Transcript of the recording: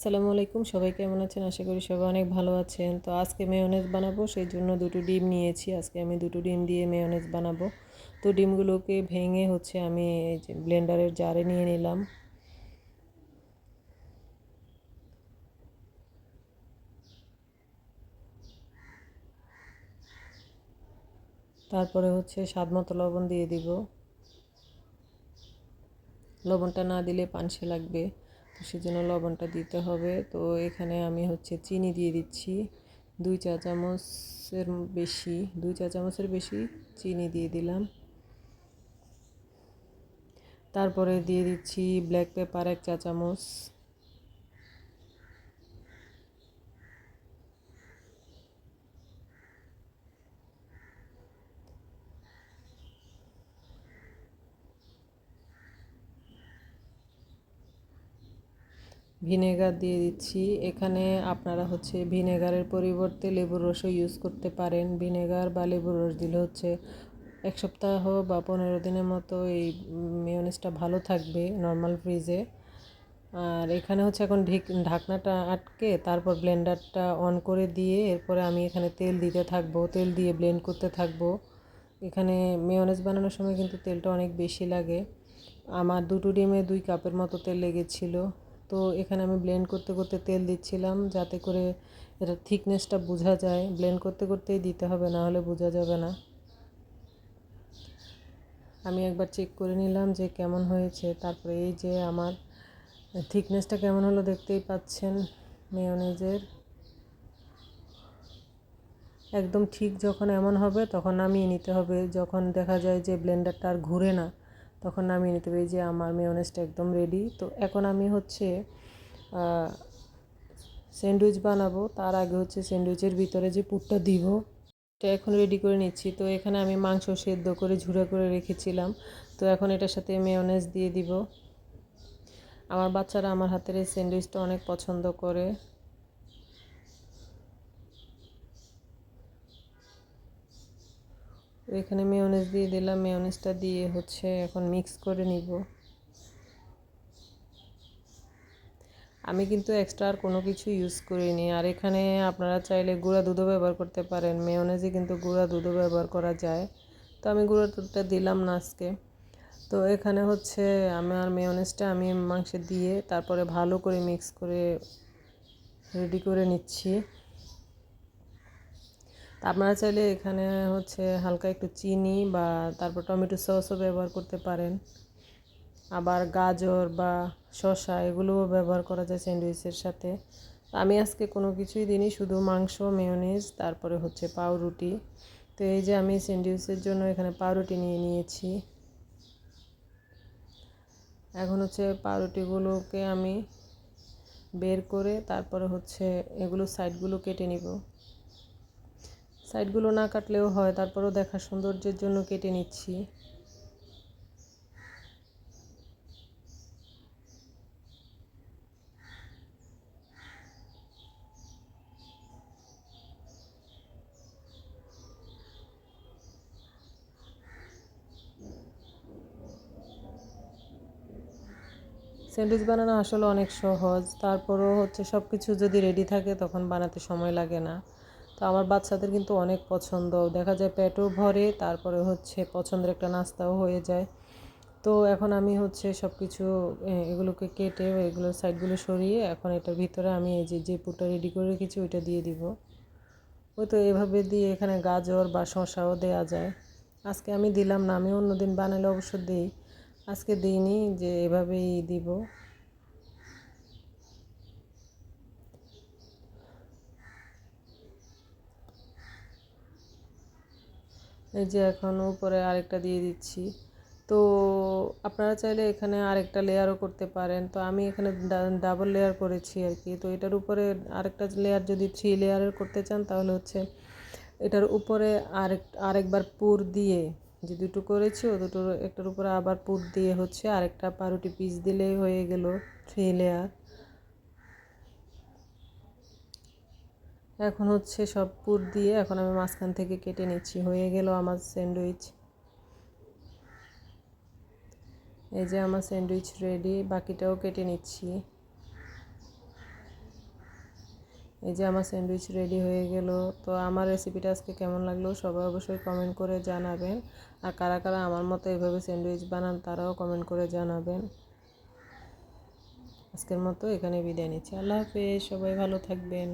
আসসালামু আলাইকুম। সবাই কেমন আছেন? আশা করি সবাই অনেক ভালো আছেন। তো আজকে মেয়নেজ বানাবো, সেই জন্য দুটো ডিম নিয়েছি। আজকে আমি দুটো ডিম দিয়ে মেয়নেজ বানাবো। তো ডিমগুলোকে ভেঙে হচ্ছে আমি ব্লেন্ডারের জারে নিয়ে নিলাম। তারপরে হচ্ছে স্বাদ মতো লবণ দিয়ে দিব। লবণটা না দিলে পানসে লাগবে। তো সেজন্য লবণটা দিতে হবে। তো এখানে আমি হচ্ছে চিনি দিয়ে দিচ্ছি। দুই চা চামচের বেশি, দুই চা চামচের বেশি চিনি দিয়ে দিলাম। তারপরে দিয়ে দিচ্ছি ব্ল্যাক পেপার এক চা চামচ। ভিনেগার দিয়ে দিচ্ছি। এখানে আপনারা হচ্ছে ভিনেগারের পরিবর্তে লেবুর রসও ইউজ করতে পারেন। ভিনেগার বা লেবুর রস দিলে হচ্ছে এক সপ্তাহ বা পনেরো দিনের মতো এই মেয়নেজটা ভালো থাকবে নর্মাল ফ্রিজে আর এখানে হচ্ছে এখন ঢিক, ঢাকনাটা আটকে তারপর ব্লেন্ডারটা অন করে দিয়ে এরপরে আমি এখানে তেল দিতে থাকব। তেল দিয়ে ব্লেন্ড করতে থাকব। এখানে মেয়নেজ বানানোর সময় কিন্তু তেলটা অনেক বেশি লাগে। আমার দুটো ডিমে দুই কাপের মতো তেল লেগেছিলো। তো এখানে আমি ব্লেন্ড করতে করতে তেল দিচ্ছিলাম যাতে করে এটা থিকনেসটা বোঝা যায়। ব্লেন্ড করতে করতেই দিতে হবে, না হলে বোঝা যাবে না। আমি একবার চেক করে নিলাম যে কেমন হয়েছে। তারপরে এই যে আমার থিকনেসটা কেমন হলো দেখতেই পাচ্ছেন মেয়নেজের একদম ঠিক যখন এমন হবে তখন নামিয়ে নিতে হবে। যখন দেখা যায় যে ব্লেন্ডারটা আর ঘুরে না তখন নামিয়ে নিতে হবে। যে আমার মেয়নেজটা একদম রেডি তো এখন আমি হচ্ছে স্যান্ডউইচ বানাবো। তার আগে হচ্ছে স্যান্ডউইচের ভিতরে যে পুরটা দিব, এটা এখন রেডি করে নিচ্ছি। তো এখানে আমি মাংস সেদ্ধ করে, ঝুড়ে করে রেখেছিলাম। তো এখন এটার সাথে মেয়নেজ দিয়ে দিব। আমার বাচ্চারা আমার হাতের এই স্যান্ডউইচটা অনেক পছন্দ করে। এখানে মেয়নেজ দিয়ে দিলাম। মেয়নেজটা দিয়ে হচ্ছে এখন মিক্স করে নিব। আমি কিন্তু এক্সট্রা আর কোনো কিছু ইউজ করিনি। আর এখানে আপনারা চাইলে গুঁড়া দুধও ব্যবহার করতে পারেন। মেয়নেজে কিন্তু গুঁড়া দুধও ব্যবহার করা যায়। তো আমি গুঁড়া দুধটা দিলাম না আজকে। তো এখানে হচ্ছে আমার মেয়নেজটা আমি মাংসে দিয়ে তারপরে ভালো করে মিক্স করে রেডি করে নিচ্ছি। আপনারা চাইলে এখানে হচ্ছে হালকা একটু চিনি বা তারপর টমেটো সসও ব্যবহার করতে পারেন। আবার গাজর বা শসা এগুলোও ব্যবহার করা যায় স্যান্ডউইচের সাথে। আমি আজকে কোনো কিছুই দিনই শুধু মাংস, মেয়নিজ, তারপরে হচ্ছে পাউরুটি। তো এই যে আমি স্যান্ডউইচের জন্য এখানে পাউরুটি নিয়ে নিয়েছি। এখন হচ্ছে পাউরুটিগুলোকে আমি বের করে তারপরে হচ্ছে এগুলো সাইডগুলো কেটে নিব। সাইডগুলো না কাটলেও হয়, তারপরেও দেখা সৌন্দর্যের জন্য কেটে নিচ্ছি। স্যান্ডউইচ বানানো আসলে অনেক সহজ, তারপরও হচ্ছে সব কিছু যদি রেডি থাকে তখন বানাতে সময় লাগে না। তো আমার বাচ্চাদের কিন্তু অনেক পছন্দ। দেখা যায় পেটও ভরে, তারপরে হচ্ছে পছন্দের একটা নাস্তাও হয়ে যায়। তো এখন আমি হচ্ছে সব কিছু এগুলোকে কেটে এগুলোর সাইডগুলো সরিয়ে এখন এটার ভিতরে আমি এই যে যে পুরটা রেডি করে রেখেছি ওইটা দিয়ে দিব। ওই তো এভাবে দিয়ে এখানে গাজর বা শশাও দেওয়া যায়। আজকে আমি দিলাম না, আমি অন্যদিন বানালে অবশ্য দিই। আজকে দিইনি যে এভাবেই দিব। এই যে এখন উপরে আরেকটা দিয়ে দিচ্ছি। তো আপনারা চাইলে এখানে আরেকটা লেয়ারও করতে পারেন। তো আমি এখানে ডাবল লেয়ার করেছি আর কি তো এটার উপরে আরেকটা লেয়ার যদি থ্রি লেয়ারের করতে চান, তাহলে হচ্ছে এটার উপরে আরেক, আরেকবার পুর দিয়ে যে দুটো করেছি, ও দুটোর, একটার উপরে আবার পুর দিয়ে হচ্ছে আরেকটা পাউরুটি পিস দিলেই হয়ে গেল থ্রি লেয়ার এখন হচ্ছে সব পুর দিয়ে এখন আমি মাঝখান থেকে কেটে নিচ্ছি। হয়ে গেল আমার স্যান্ডউইচ। এই যে আমার স্যান্ডউইচ রেডি, বাকিটাও কেটে নিচ্ছি। এই যে আমার স্যান্ডউইচ রেডি হয়ে গেল। তো আমার রেসিপিটা আজকে কেমন লাগল সবাই অবশ্যই কমেন্ট করে জানাবেন। আর কারা কারা আমার মতো এভাবে স্যান্ডউইচ বানান তারাও কমেন্ট করে জানাবেন। আজকের মতো এখানে বিদায় নিচ্ছি। আল্লাহ হাফেজ, সবাই ভালো থাকবেন।